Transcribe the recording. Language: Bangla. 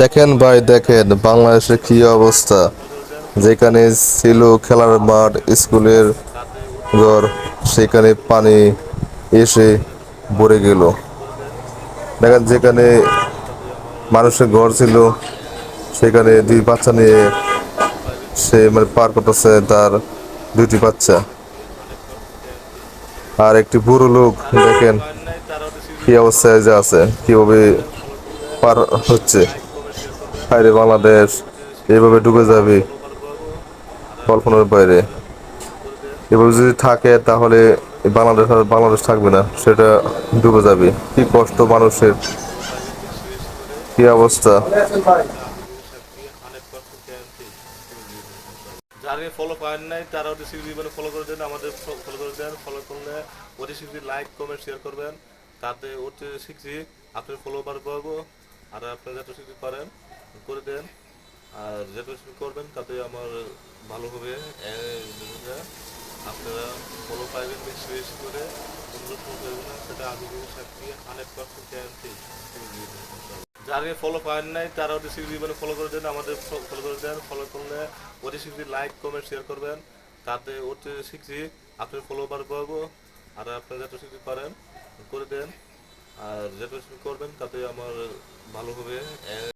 দেখেন ভাই, দেখেন বাংলাদেশের কি অবস্থা। যেখানে ছিল খেলার মাঠ, স্কুলের ঘর, সেখানে পানি এসে ভরে গেল। দেখেন যেখানে মানুষের ঘর ছিল, সেখানে দুই বাচ্চা নিয়ে সে মানে পার করতেছে তার দুটি বাচ্চা। আর একটি বুড়ো লোক, দেখেন কি অবস্থায় যে আছে, কীভাবে পার হচ্ছে। বাইরে বাংলাদেশ, এইভাবে ডুবে যাবে। কল্পনার বাইরে। এভাবে যদি থাকে, তাহলে বাংলাদেশ বাংলাদেশ থাকবে না, সেটা ডুবে যাবে। কি কষ্ট মানুষের। কি অবস্থা? যারা ফলো করেন নাই, তারা সিরিজ মানে ফলো করে দেন আমাদের ফলো করে দেন। ফলো করলে OT series like comment share করবেন। তাতে ওটি শিখছি আপনি ফলো পারব আর আপনারা যত শিখতে পারেন করে দেন। আর শিখতে করবেন, তাতে আমার ভালো হবে। আপনারা ফলো পাইবেন বেশি বেশি করে। সেটা আমি সাক্ষী হান্ড্রেড পার্সেন্ট গ্যারান্টি যারা ফলো করেন নাই, তারা ওটি সিরিজ মানে ফলো করে দেন, আমাদের ফলো করে দেন। ফলো করলে OT series like comment share করবেন। তাতে ওটি শিখছি আপনি ফলো পারব আর আপনারা যত শিখতে পারেন, করে দেন। আর শিখতে করবেন, তাতে আমার ভালো হবে।